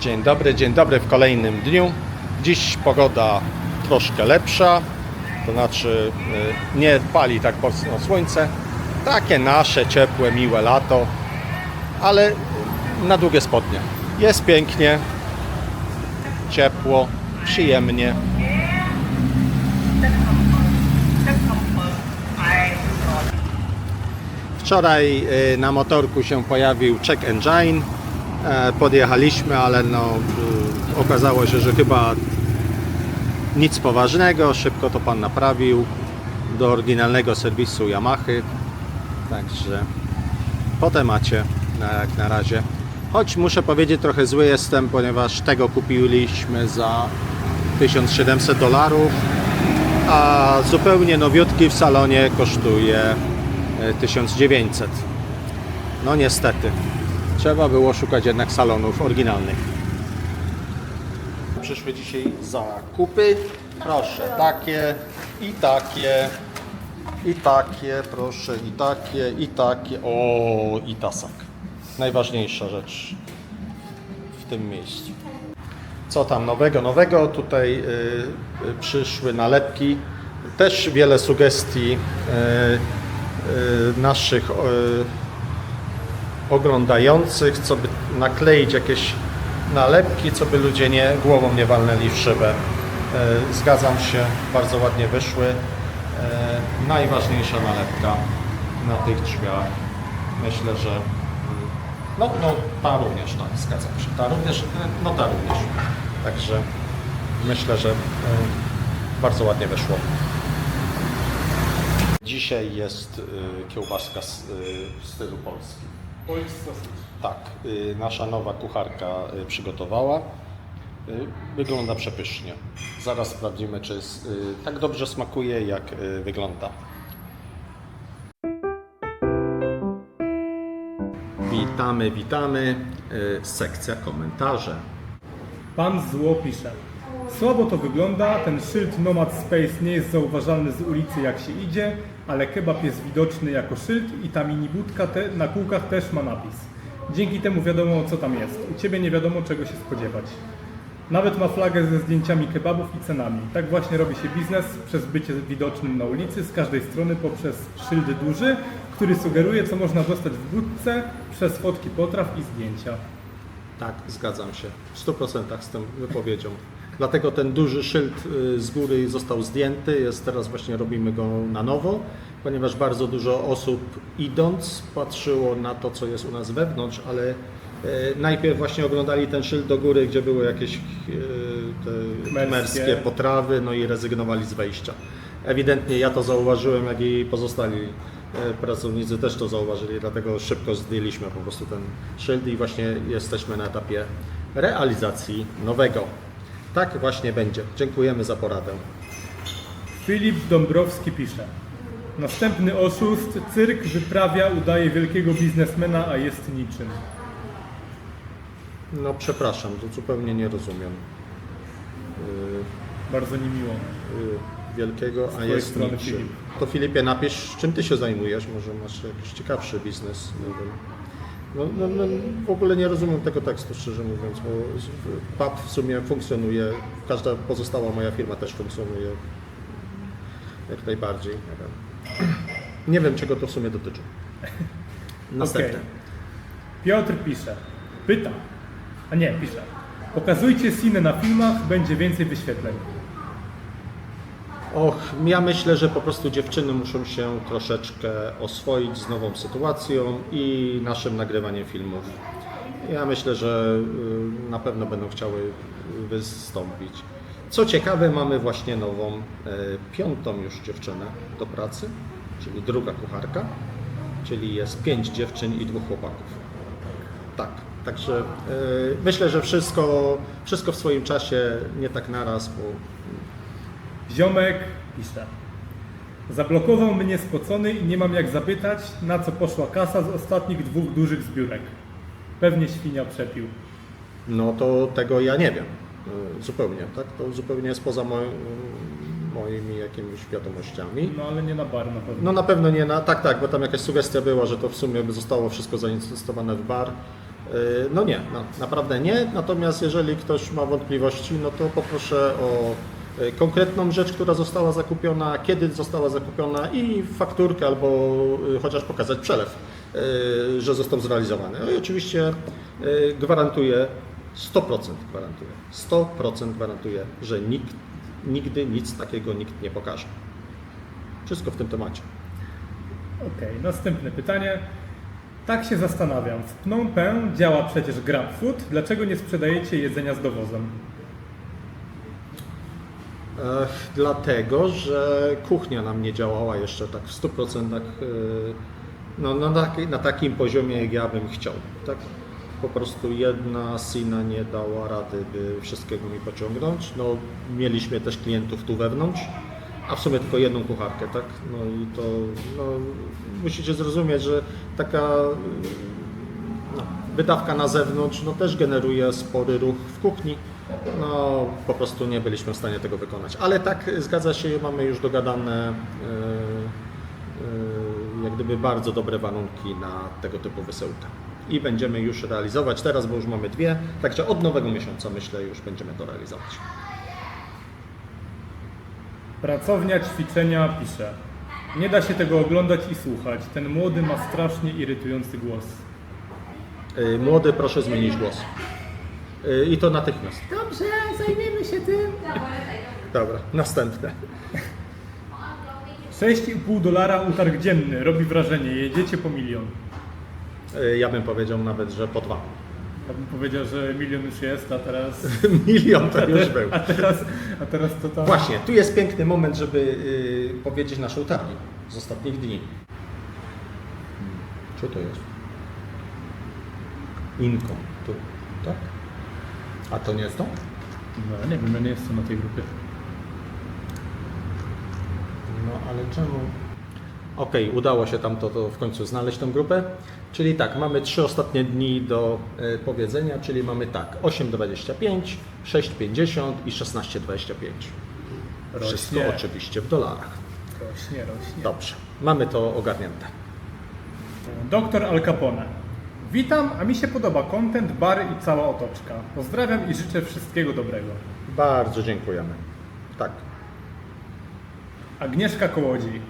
Dzień dobry, dzień dobry w kolejnym dniu. Dziś pogoda troszkę lepsza, to znaczy y, nie pali tak mocno słońce. Takie nasze ciepłe, miłe lato, ale na długie spodnie. Jest pięknie, ciepło, przyjemnie. Wczoraj y, na motorku się pojawił check engine. E, Podjechaliśmy, ale no, y, okazało się, że chyba nic poważnego. Szybko to pan naprawił do oryginalnego serwisu Yamaha. Także po temacie jak na razie. Choć muszę powiedzieć, trochę zły jestem, ponieważ tego kupiliśmy za 1700 dolarów, a zupełnie nowiutki w salonie kosztuje e, 1900. No niestety, trzeba było szukać jednak salonów oryginalnych. Przyszły dzisiaj zakupy. Proszę, takie i takie. I takie, proszę, i takie, i takie. O, i tasak. Najważniejsza rzecz w tym miejscu. Co tam nowego? Nowego tutaj y, y, przyszły nalepki. Też wiele sugestii y, y, naszych y, oglądających, co by nakleić jakieś nalepki, co by ludzie nie, głową nie walnęli w szybę. E, Zgadzam się, bardzo ładnie wyszły. E, Najważniejsza nalepka na tych drzwiach. Myślę, że mm, no, no ta również, tak, zgadzam się. Ta również, e, no ta również. Także myślę, że e, bardzo ładnie wyszło. Dzisiaj jest kiełbaska z, stylu polskim. Polish sausage. Tak, y, nasza nowa kucharka y, przygotowała. Y, Wygląda przepysznie. Zaraz sprawdzimy, czy jest, tak dobrze smakuje, jak wygląda. Witamy, witamy. Sekcja komentarzy. Pan Zło pisze. Słabo to wygląda, ten szyld Nomad Space nie jest zauważalny z ulicy jak się idzie, ale kebab jest widoczny jako szyld i ta mini budka te, na kółkach też ma napis. Dzięki temu wiadomo co tam jest. U Ciebie nie wiadomo czego się spodziewać. Nawet ma flagę ze zdjęciami kebabów i cenami. Tak właśnie robi się biznes przez bycie widocznym na ulicy z każdej strony poprzez szyld duży, który sugeruje co można dostać w budce przez fotki potraw i zdjęcia. Tak, zgadzam się w 100% z tą wypowiedzią. Dlatego ten duży szyld y, z góry został zdjęty, jest teraz właśnie robimy go na nowo, ponieważ bardzo dużo osób idąc patrzyło na to, co jest u nas wewnątrz, ale y, najpierw właśnie oglądali ten szyld do góry, gdzie były jakieś y, te Merskie. potrawy, no i rezygnowali z wejścia. Ewidentnie ja to zauważyłem, jak i pozostali pracownicy też to zauważyli, dlatego szybko zdjęliśmy po prostu ten szyld i właśnie jesteśmy na etapie realizacji nowego. Tak właśnie będzie. Dziękujemy za poradę. Filip Dąbrowski pisze. Następny oszust, cyrk wyprawia, udaje wielkiego biznesmena, a jest niczym. No przepraszam, to zupełnie nie rozumiem. Bardzo niemiło. Y, Wielkiego, a jest niczym. Filip. To Filipie napisz, czym ty się zajmujesz, może masz jakiś ciekawszy biznes, nie wiem. No, no, no, w ogóle nie rozumiem tego tekstu, szczerze mówiąc, bo PAP w sumie funkcjonuje, każda pozostała moja firma też funkcjonuje jak najbardziej. Nie wiem, czego to w sumie dotyczy. Następne. Okej. Piotr pisze. Pyta. A nie, pisze. Pokazujcie Sinę na filmach, będzie więcej wyświetleń. Och, ja myślę, że po prostu dziewczyny muszą się troszeczkę oswoić z nową sytuacją i naszym nagrywaniem filmów. Ja myślę, że y, na pewno będą chciały wystąpić. Co ciekawe, mamy właśnie nową, e, piątą już dziewczynę do pracy, czyli druga kucharka, czyli jest pięć dziewczyn i dwóch chłopaków. Tak, także e, myślę, że wszystko, wszystko w swoim czasie, nie tak naraz, bo Ziomek pisze. Zablokował mnie spocony i nie mam jak zapytać, na co poszła kasa z ostatnich dwóch dużych zbiórek. Pewnie świnia przepił. No to tego ja nie wiem y, zupełnie, tak? To zupełnie jest poza mo- moimi jakimiś wiadomościami. No ale nie na bar na pewno. No na pewno nie na, tak, tak, bo tam jakaś sugestia była, że to w sumie by zostało wszystko zainwestowane w bar. No nie, no, naprawdę nie. Natomiast jeżeli ktoś ma wątpliwości, no to poproszę o konkretną rzecz, która została zakupiona, kiedy została zakupiona i fakturkę albo y, chociaż pokazać przelew, y, że został zrealizowany. No i oczywiście gwarantuję, 100% gwarantuję, 100% gwarantuję, że nikt, nigdy nic takiego nikt nie pokaże. Wszystko w tym temacie. Okej, następne pytanie. Tak się zastanawiam. W Phnom Penh działa przecież GrabFood. Dlaczego nie sprzedajecie jedzenia z dowozem? Dlatego, że kuchnia nam nie działała jeszcze tak w 100% e, no, na, taki, na takim poziomie, jak ja bym chciał. Tak? Po prostu jedna sina nie dała rady, by wszystkiego mi pociągnąć. No, mieliśmy też klientów tu wewnątrz, a w sumie tylko jedną kucharkę, tak? No i to no, musicie zrozumieć, że taka no, wydawka na zewnątrz no, też generuje spory ruch w kuchni. No, po prostu nie byliśmy w stanie tego wykonać. Ale tak, zgadza się, mamy już dogadane e, e, jak gdyby bardzo dobre warunki na tego typu wysyłkę. I będziemy już realizować teraz, bo już mamy dwie, także od nowego miesiąca myślę już będziemy to realizować. Pracownia ćwiczenia pisze. Nie da się tego oglądać i słuchać. Ten młody ma strasznie irytujący głos. E, Młody, proszę zmienić głos. E, I to natychmiast. Dobrze, zajmiemy się tym. Dobra, następne. 6,5 dolara utarg dzienny. Robi wrażenie. Jedziecie po milion. E, Ja bym powiedział nawet, że po dwa. Ja bym powiedział, że milion już jest, a teraz... Milion to już był. A teraz, a teraz to tam... Właśnie, tu jest piękny moment, żeby y, powiedzieć naszą targę z ostatnich dni. Hmm, Co to jest? Inką. Tu, tak? A to nie jest to? No, nie wiem, ja nie jestem na tej grupie. No ale czemu? Okej, udało się tam to, to w końcu znaleźć tą grupę. Czyli tak, mamy trzy ostatnie dni do e, powiedzenia, czyli mamy tak 8,25, 6,50 i 16,25. Wszystko Rośnie. oczywiście w dolarach. Rośnie, rośnie. Dobrze, mamy to ogarnięte. Doktor Al Capone. Witam, a mi się podoba content, bar i cała otoczka. Pozdrawiam i życzę wszystkiego dobrego. Bardzo dziękujemy. Tak. Agnieszka Kołodzi.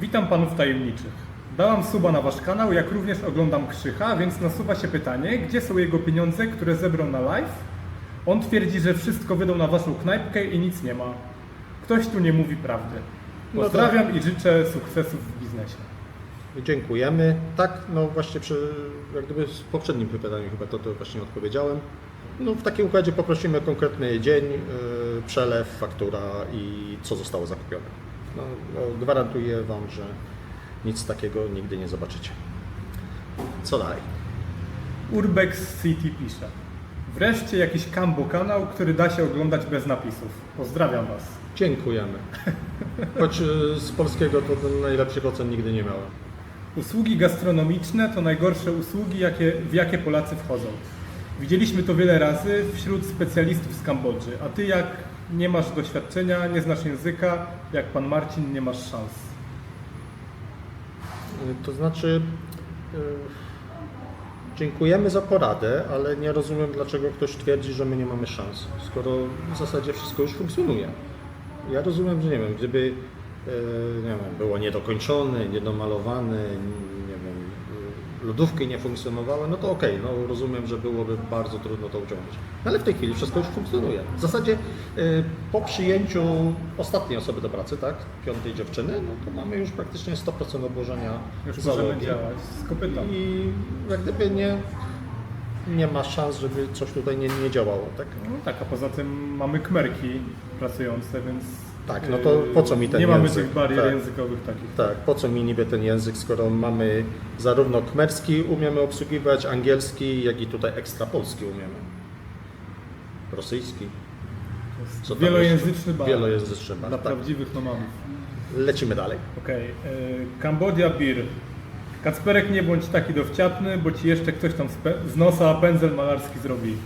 Witam panów tajemniczych. Dałam suba na wasz kanał, jak również oglądam Krzycha, więc nasuwa się pytanie, gdzie są jego pieniądze, które zebrał na live? On twierdzi, że wszystko wydał na waszą knajpkę i nic nie ma. Ktoś tu nie mówi prawdy. No Pozdrawiam i życzę sukcesów w biznesie. Dziękujemy. Tak, no właśnie przy, jak gdyby w poprzednim pytaniu chyba to, to właśnie odpowiedziałem. No w takim układzie poprosimy konkretny dzień, yy, przelew, faktura i co zostało zakupione. No, no, gwarantuję Wam, że nic takiego nigdy nie zobaczycie. Co dalej? Urbex City pisze. Wreszcie jakiś Kambo kanał, który da się oglądać bez napisów. Pozdrawiam was. Dziękujemy. Choć yy, z polskiego to najlepszych ocen nigdy nie miałem. Usługi gastronomiczne to najgorsze usługi, jakie, w jakie Polacy wchodzą. Widzieliśmy to wiele razy wśród specjalistów z Kambodży. A ty jak nie masz doświadczenia, nie znasz języka, jak pan Marcin, nie masz szans. To znaczy, y, dziękujemy za poradę, ale nie rozumiem, dlaczego ktoś twierdzi, że my nie mamy szans, skoro w zasadzie wszystko już funkcjonuje. Ja rozumiem, że nie wiem, gdyby nie wiem, było niedokończone, niedomalowane, nie wiem, y, lodówki nie funkcjonowały, no to okej, no rozumiem, że byłoby bardzo trudno to uciągnąć. No ale w tej chwili wszystko już funkcjonuje. W zasadzie y, po przyjęciu ostatniej osoby do pracy, tak, piątej dziewczyny, no to mamy już praktycznie 100% obłożenia Już załogi. działać z kopyta. I jak gdyby nie, nie ma szans, żeby coś tutaj nie, nie działało, tak? No tak, a poza tym mamy kmerki pracujące, więc... Tak, no to po co mi ten Nie mamy język? tych barier Tak. językowych takich. Tak, po co mi niby ten język, skoro mamy zarówno kmerski umiemy obsługiwać, angielski, jak i tutaj ekstra polski umiemy. Rosyjski. Co Wielojęzyczny bar. Wielojęzyczny bar, Dla tak. prawdziwych nomadów. Lecimy dalej. Okej, y, Cambodia Beer. Kacperek, nie bądź taki dowciapny, bo ci jeszcze ktoś tam z nosa pędzel malarski zrobi.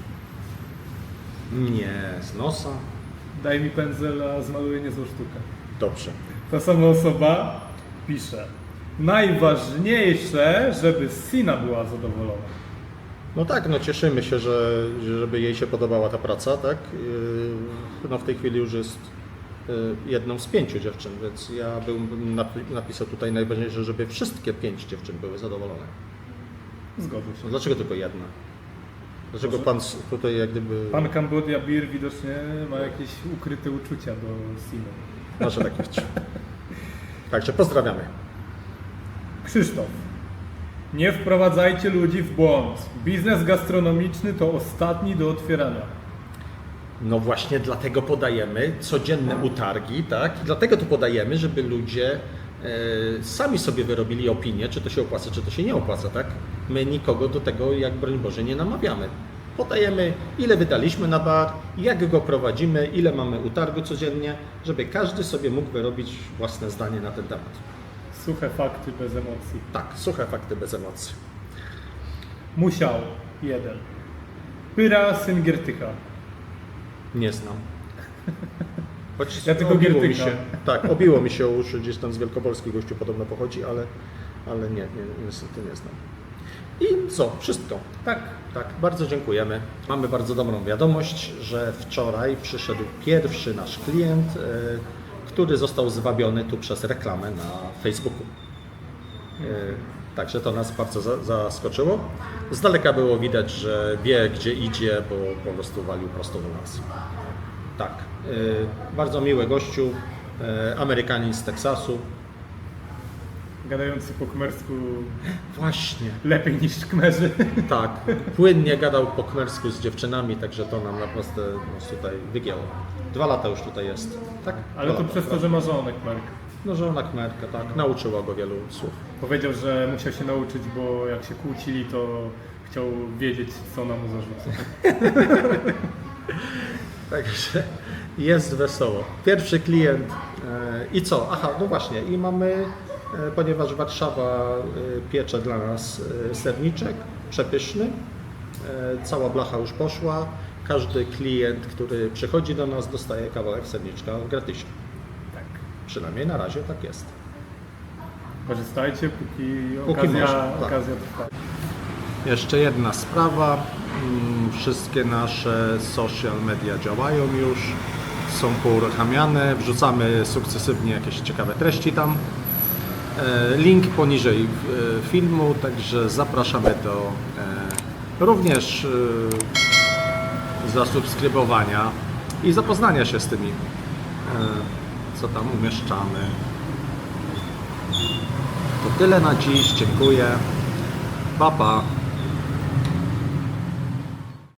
Nie, z nosa. Daj mi pędzel, a zmaluję niezłą sztukę. Dobrze. Ta sama osoba pisze. Najważniejsze, żeby Sina była zadowolona. No tak, no cieszymy się, że żeby jej się podobała ta praca, tak? Yy, No w tej chwili już jest yy, jedną z pięciu dziewczyn, więc ja bym napi- napisał tutaj najważniejsze, żeby wszystkie pięć dziewczyn były zadowolone. Zgodzę No się. dlaczego tylko jedna? Dlaczego pan tutaj jak gdyby... Pan Cambodia Beer widocznie ma jakieś ukryte uczucia do Simy. Może tak być. Także pozdrawiamy. Krzysztof. Nie wprowadzajcie ludzi w błąd. Biznes gastronomiczny to ostatni do otwierania. No właśnie dlatego podajemy codzienne utargi, tak? I dlatego to podajemy, żeby ludzie e, sami sobie wyrobili opinię, czy to się opłaca, czy to się nie opłaca, tak? My nikogo do tego, jak broń Boże, nie namawiamy. Podajemy, ile wydaliśmy na bar, jak go prowadzimy, ile mamy utargu codziennie, żeby każdy sobie mógł wyrobić własne zdanie na ten temat. Suche fakty bez emocji. Tak, suche fakty bez emocji. Musiał. Jeden. Pyra syn Giertycha. Nie znam. Choć Ja tylko obiło mi się, Tak, obiło mi się o uszy, gdzieś tam z Wielkopolski gościu podobno pochodzi, ale, ale nie, nie, niestety nie znam. I co? Wszystko. Tak. Tak, bardzo dziękujemy. Mamy bardzo dobrą wiadomość, że wczoraj przyszedł pierwszy nasz klient, e, który został zwabiony tu przez reklamę na Facebooku. E, Także to nas bardzo za- zaskoczyło. Z daleka było widać, że wie gdzie idzie, bo po prostu walił prosto do nas. Tak, e, bardzo miły gościu, Amerykanin z Teksasu. Gadający po kmersku Właśnie, lepiej niż kmerzy. Tak, płynnie gadał po kmersku z dziewczynami, także to nam naprawdę no, tutaj wygięło. Dwa lata już tutaj jest, tak? Ale Dwa to lata, przez to, prawda? że ma żonę kmerk. No żona kmerka, tak, nauczyła go wielu słów. Powiedział, że musiał się nauczyć, bo jak się kłócili, to chciał wiedzieć, co ona mu zarzuca. Także jest wesoło. Pierwszy klient e, i co? Aha, no właśnie i mamy, ponieważ Warszawa e, piecze dla nas e, serniczek przepyszny, e, cała blacha już poszła, każdy klient, który przychodzi do nas dostaje kawałek serniczka w gratisie. Tak. Przynajmniej na razie tak jest. Korzystajcie, póki, Póki okazja, można, tak. okazja trwa. Jeszcze jedna sprawa. Mm, Wszystkie nasze social media działają już, są pouruchamiane, wrzucamy sukcesywnie jakieś ciekawe treści tam. E, Link poniżej e, filmu, także zapraszamy do e, również zasubskrybowania i zapoznania się z tymi, co tam umieszczamy. To tyle na dziś, dziękuję. Pa, pa.